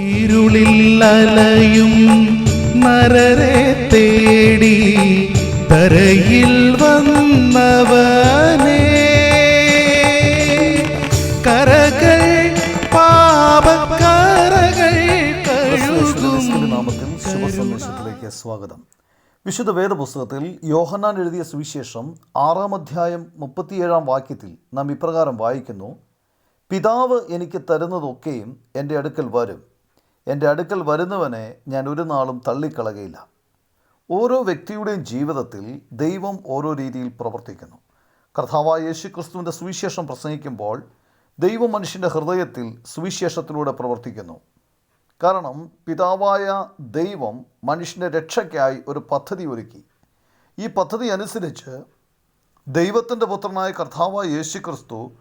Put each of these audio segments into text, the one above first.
ഇരുളിൽ അലയും നരരെ തേടി തരയിൽ വന്നവനേ. കരകൾ പാപക്കരകൾ നാമത്തിൽ സ്വാഗതം. വിശുദ്ധ വേദപുസ്തകത്തിൽ യോഹന്നാൻ എഴുതിയ സുവിശേഷം ആറാം അധ്യായം മുപ്പത്തിയേഴാം വാക്യത്തിൽ നാം ഇപ്രകാരം വായിക്കുന്നു പിതാവ് എനിക്ക് തരുന്നതൊക്കെയും എന്റെ അടുക്കൽ വരും. എന്റെ അടുക്കൽ വരുന്നവനെ ഞാൻ ഒരു നാളും തള്ളിക്കളകയില്ല. ഓരോ വ്യക്തിയുടെയും ജീവിതത്തിൽ ദൈവം ഓരോ രീതിയിൽ പ്രവർത്തിക്കുന്നു. കർത്താവായ യേശു ക്രിസ്തുവിന്റെ സുവിശേഷം പ്രസംഗിക്കുമ്പോൾ ദൈവം മനുഷ്യന്റെ ഹൃദയത്തിൽ സുവിശേഷത്തിലൂടെ പ്രവർത്തിക്കുന്നു. കാരണം പിതാവായ ദൈവം മനുഷ്യന്റെ രക്ഷയ്ക്കായി ഒരു പദ്ധതി ഒരുക്കി. ഈ പദ്ധതി അനുസരിച്ച് ദൈവത്തിന്റെ പുത്രനായ കർത്താവായ യേശു ക്രിസ്തു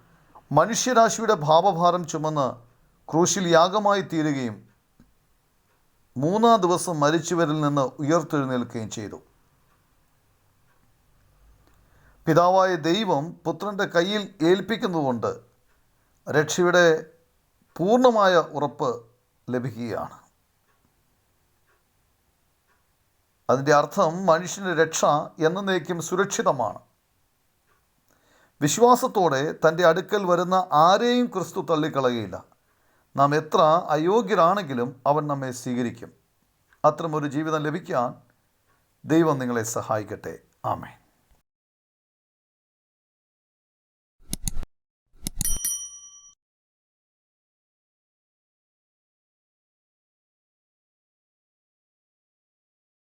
മനുഷ്യരാശിയുടെ ഭാവഭാരം ചുമന്ന് ക്രൂശിൽ യാഗമായി തീരുകയും മൂന്നാം ദിവസം മരിച്ചവരിൽ നിന്ന് ഉയർത്തെഴുന്നേൽക്കുകയും ചെയ്തു. പിതാവായ ദൈവം പുത്രന്റെ കയ്യിൽ ഏൽപ്പിക്കുന്നതുകൊണ്ട് രക്ഷയുടെ പൂർണമായ ഉറപ്പ് ലഭിക്കുകയാണ്. അതിന്റെ അർത്ഥം മനുഷ്യന്റെ രക്ഷ എന്നേക്കും സുരക്ഷിതമാണ്. വിശ്വാസത്തോടെ തന്റെ അടുക്കൽ വരുന്ന ആരെയും ക്രിസ്തു തള്ളിക്കളയുകയില്ല. നാം എത്ര അയോഗ്യരാണെങ്കിലും അവൻ നമ്മെ സ്വീകരിക്കും. അത്തരമൊരു ജീവിതം ലഭിക്കാൻ ദൈവം നിങ്ങളെ സഹായിക്കട്ടെ. ആമേ